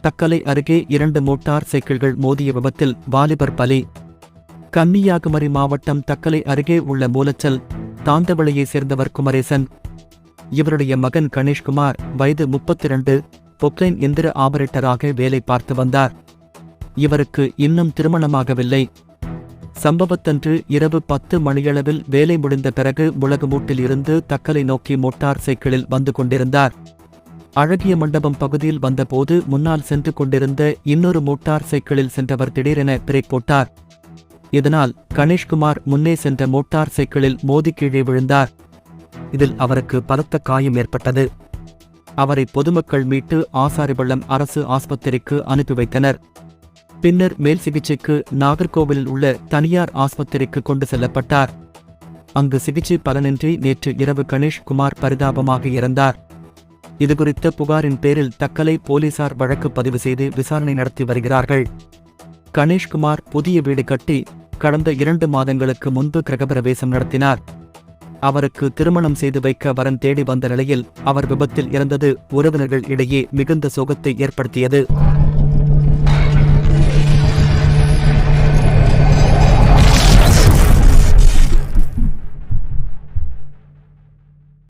தக்கலை அருகே இரண்டு மோட்டார் சைக்கிள்கள் மோதிய விபத்தில் வாலிபர் பலி. கன்னியாகுமரி மாவட்டம் தக்கலை அருகே உள்ள மூலச்சல் தாந்தவளையைச் சேர்ந்தவர் குமரேசன். இவருடைய மகன் கணேஷ்குமார் வயது முப்பத்தி இரண்டு பொக்லைன் எந்திர ஆபரேட்டராக வேலை பார்த்து வந்தார். இவருக்கு இன்னும் திருமணமாகவில்லை. சம்பவத்தன்று இரவு பத்து மணியளவில் வேலை முடிந்த பிறகு முளகுமூட்டில் இருந்து தக்கலை நோக்கி மோட்டார் சைக்கிளில் வந்து கொண்டிருந்தார். அழகிய மண்டபம் பகுதியில் வந்தபோது முன்னால் சென்று கொண்டிருந்த இன்னொரு மோட்டார் சைக்கிளில் சென்றவர் திடீரென பிரேக் போட்டார். இதனால் கணேஷ்குமார் முன்னே சென்ற மோட்டார் சைக்கிளில் மோதி கீழே விழுந்தார். இதில் அவருக்கு பலத்த காயம் ஏற்பட்டது. அவரை பொதுமக்கள் மீட்டு ஆசாரிபள்ளம் அரசு ஆஸ்பத்திரிக்கு அனுப்பி வைத்தனர். பின்னர் மேல் சிகிச்சைக்கு நாகர்கோவிலில் உள்ள தனியார் ஆஸ்பத்திரிக்கு கொண்டு செல்லப்பட்டார். அங்கு சிகிச்சை பலனின்றி நேற்று இரவு கணேஷ்குமார் பரிதாபமாக இறந்தார். இதுகுறித்த புகாரின் பேரில் தக்கலை போலீசார் வழக்கு பதிவு செய்து விசாரணை நடத்தி வருகிறார்கள். கணேஷ்குமார் புதிய வீடு கட்டி கடந்த இரண்டு மாதங்களுக்கு முன்பு கிரகப்பிரவேசம் நடத்தினார். அவருக்கு திருமணம் செய்து வைக்க வரன் தேடி வந்த நிலையில் அவர் விபத்தில் இறந்தது உறவினர்கள் இடையே மிகுந்த சோகத்தை ஏற்படுத்தியது.